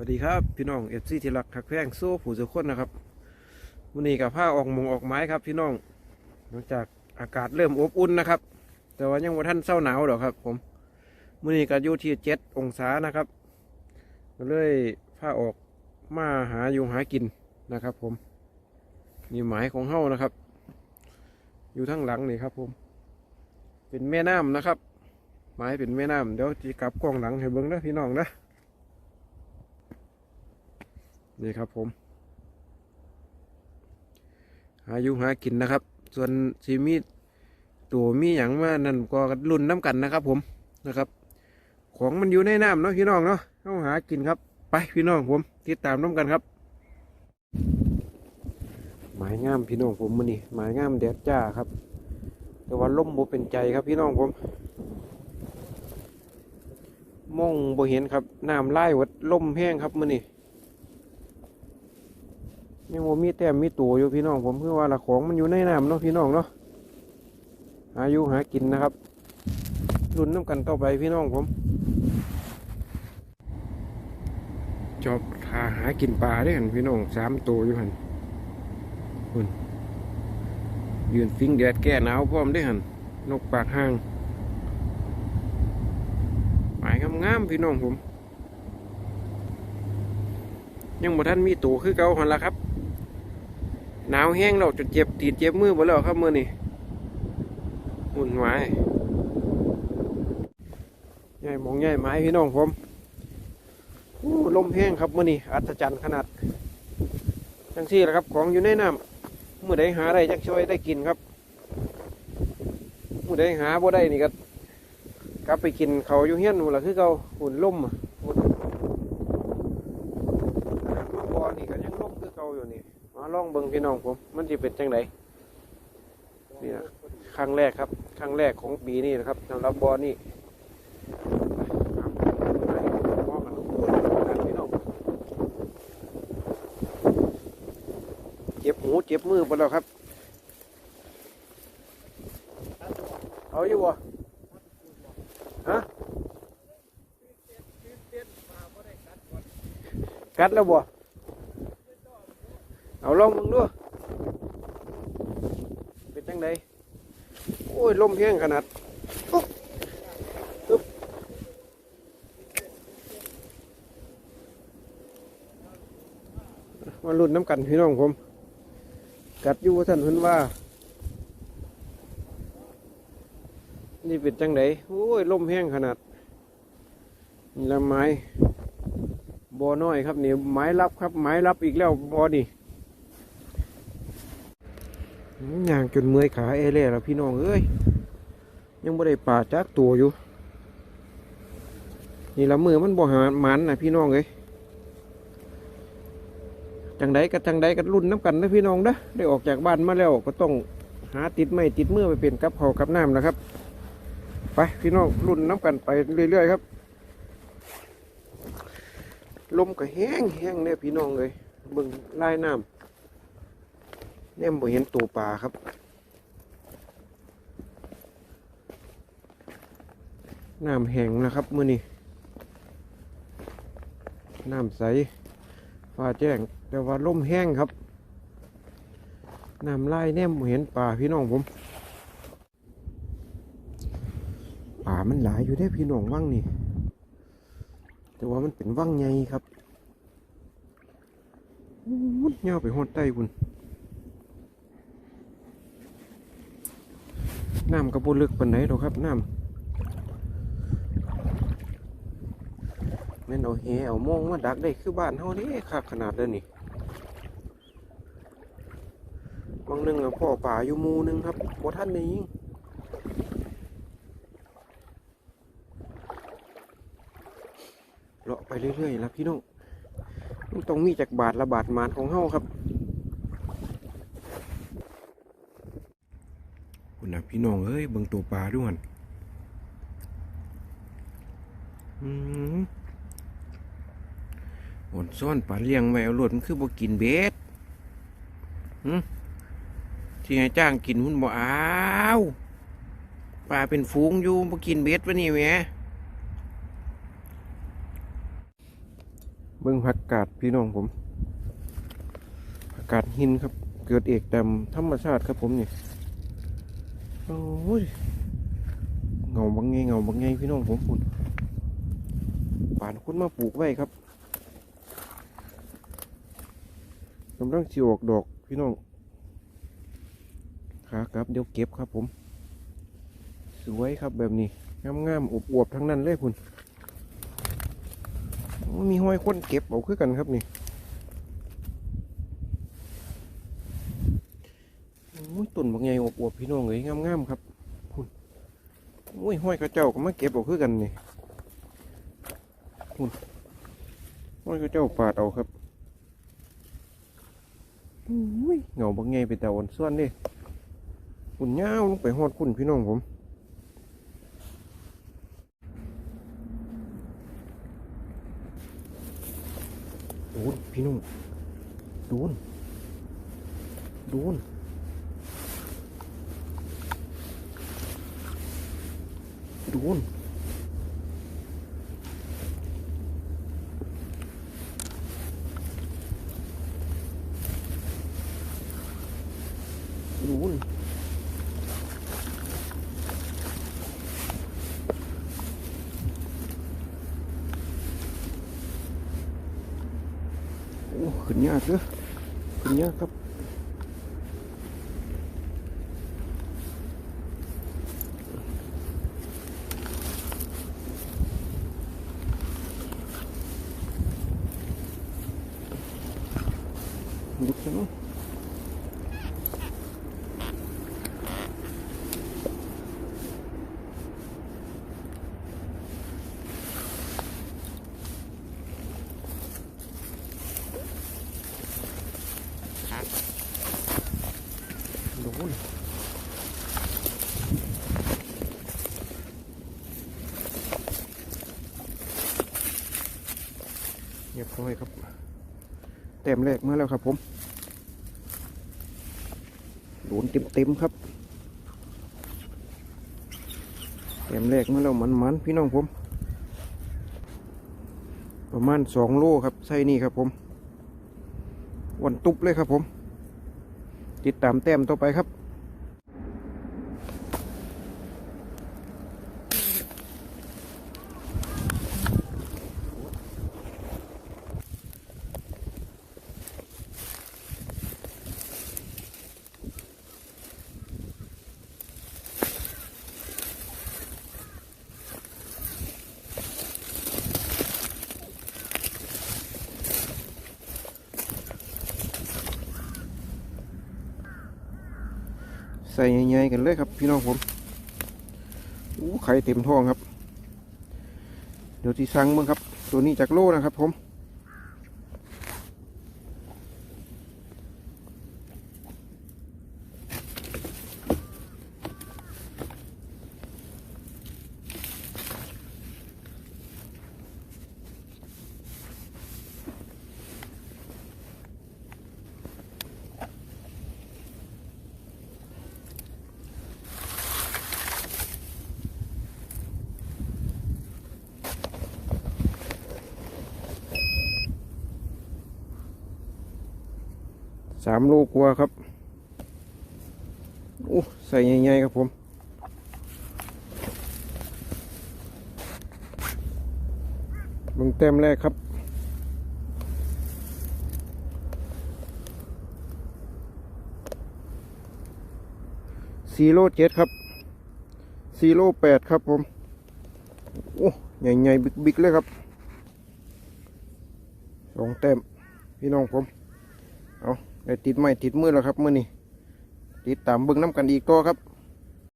วัสดีครับ พี่น้องเอฟซีที่รักหักแพงโซ่ผู้สุคนนะครับวันนี้กับผ้าออกมงออกไม้ครับ พี่น้องหลังจากอากาศเริ่มอบอุ่นนะครับ แต่ว่ายังว่าท่านเศร้าหนาวหรอกครับ ผมวันนี้ก็อยู่ที่เจ็ดองศานะครับเลยผ้าออกมาหาอยู่หากินนะครับ ผมนี่หมายของเฮ้านะครับ อยู่ทั้งหลังนี่ครับ ผม เป็นแม่น้ำนะครับ หมายเป็นแม่น้ำเดี๋ยวจะกลับกล้องหลังให้เบิ้งนะพี่น้องนะ นี่ครับผมหาอยู่หากินนะครับ ส่วนซีมีตัวมีอย่างมานั่นก็รุ่นน้ำกันนะครับ ผมนะครับ ของมันอยู่ในน้ำเนาะพี่น้องเนาะเอาหากินครับ ไปพี่น้องผมติดตามน้ำกันครับหมายงามพี่น้องผมมือนี่หมายงามแดดจ้าครับ แต่ว่าล่มโบเป็นใจครับพี่น้องผมมองโบเห็นครับน้ำไล่วัดล่มแห้งครับมือนี่ ยังบ่มีแต้มมีตัวอยู่พี่น้อง ผมคือว่าละของมันอยู่ในน้ำเนาะพี่น้องเนาะหาอยู่หากินนะครับรุนน้ำกันต่อไปพี่น้องผมจอบหาหากินปลาได้หันพี่น้องสามตัวอยู่หันคุณยืนฟิงแดดแก้หนาวพร้อมได้หันนกปากห้างหมายงามๆพี่น้องผม ยังบ่ทันมีตัวคือเก่าหันละครับ หนาวแห้งเราจนเจ็บตีนเจ็บมือหมดแล้วครับมือนี่หุ่นไม้ใหญ่มองใหญ่ไม้พี่น้องผมลมแห้งครับมือนี่อัศจรรย์ขนาดจังซี่แหละครับ ของอยู่ในน้ำเมื่อใดหาได้จักช่วยได้กินครับเมื่อใดหาบ่ได้นี่ก็กลับไปกินเขาอยู่เฮี้ยนหนูละคือเก่าหุ่นล่มอะหุ่นมาบ่อนี่ก็ยังล่มคือเก่าอยู่นี่ มาลองเบิ่งพี่น้องผม มันจะเป็นจังไดนี่นะครั้งแรกครับครั้งแรกของปีนี้นะครับสำหรับบอนี่เจ็บหูเจ็บมือไปแล้วครับ เอาอยู่บ่ฮะกัดแล้วบ่ เอาลองมึงดูเป็นจังไดโอ้ยลมแห้งขนาดอุ๊บอึ๊บมาลุ้นน้ำกันพี่น้องผม กัดอยู่ว่าท่านเพิ่นว่า นี่เป็นจังไดโอ้ยลมแห้งขนาดนี่ละไม้บอน้อยครับนี่ไม้รับครับไม้รับอีกแล้วบอนี่ ย่างจนเมื่อยขาเอเล่แล้วพี่น้องเอ้ยยังไม่ได้ป่าจักตัวอยู่ นี่ละมือมันบ่หามันนะพี่น้องเอ้ยจังใดกับจังใดกับรุ่นน้ำกันนะพี่น้องนะได้ออกจากบ้านมาแล้วก็ต้องหาติดไม้ติดมือไปเป็นกับเขากับน้ำนะครับ ไปพี่น้องรุ่นน้ำกันไปเรื่อยๆครับ ลมก็แห้งแห้งเนี่ยพี่น้องเลยเบิ่งลายน้ำ เนี่ยบ่เห็นตัวปลาครับ น้ำแห้งนะครับมือนี้น้ำใสฟ้าแจ้ง แต่ว่าลมแห้งครับ น้ำลายแนมบ่เห็นปลาพี่น้องผมป่ามันหลายอยู่ได้พี่น้องว่างนี่ แต่ว่ามันเป็นว่างใหญ่ครับมุดเงาไปหอดใต้บุญ น้ำกระปุลึกปานไหนหรอครับน้ำแม่นเอาแหเอาโมงมาดักได้คือบ้านเฮานี่คักขนาดเลยนี่บางหนึงอะพ่อป่าอยู่มูนึงครับบ่ท่านได้ยิงเลาะไปเรื่อยๆแล้วพี่น้องมันต้องมีจากบาทละบาทหมานของเฮาครับ คุณนะ พี่น้องเอ้ยเบิ่งตัวปลาด้วยอืมหนซ่อนปลาเลี้ยงไว้เอาหลดมันคือบ่กินเบ็ดหืมที่ให้จ้างกินหุ่นบ่อ้าวปลาเป็นฟูงอยู่บ่กินเบ็ดวะนี่แหมเบิ้งผักกาดพี่น้องผมผักกาดหินครับ เกิดเอกดำธรรมชาติครับผมนี่ โอ้ยเงาบางไงเงาบางไงพี่น้องผมคุณป่านคุณมาปลูกไว้ครับกำลังสิออกดอกพี่น้องขาครับเดี๋ยวเก็บครับผม สวยครับแบบนี้งามๆอวบๆทั้งนั้นเลยคุณมีห้อยคนเก็บเอาคือกันครับนี่ โอ้ยต้นบางไงอวบๆพี่น้องเอ้ยงามๆครับคุณโอ้ยห้อยกระเจ้าก็มาเก็บเอาคือกันนี่คุณห้อยกระเจ้าปาดเอาครับโอ้ยเงาบางไงเป็นตาอ่อนส่วนเด้คุณย่าลงไปหอดคุณพี่น้องผมโดนพี่นุ่งโดนโดน โดนโดนโอ้ขึ้นยากเด้อขึ้นยากครับ ลุกซะเนาะโดนเรียบร้อยครับ เต็มแรกมาแล้วครับผมโดนเต็มๆครับเต็มแรกมาแล้วมันๆพี่น้องผม ประมาณสองโลครับใส่นี่ครับผมวันตุบเลยครับผม ติดตามแต้มต่อไปครับ ส่ใหญ่ๆกันเลยครับ พี่น้องผมอู้ไข่เต็มท้องครับ เดี๋ยวที่สั่งมึงครับ ตัวนี้จากโลนะครับผม สามโลกว่าครับโอ้ใส่ใหญ่ๆครับผมบิ่งแต้มแรกครับ ซีโร่เจ็ดครับ ซีโร่แปดครับผม โอ้ ใหญ่ๆ บิ๊กๆ เลยครับ สองแต้มพี่น้องผม ติดไม้ติดมือแล้วครับมือนี้ติดตามเบิ้งน้ำกันอีกตัวครับ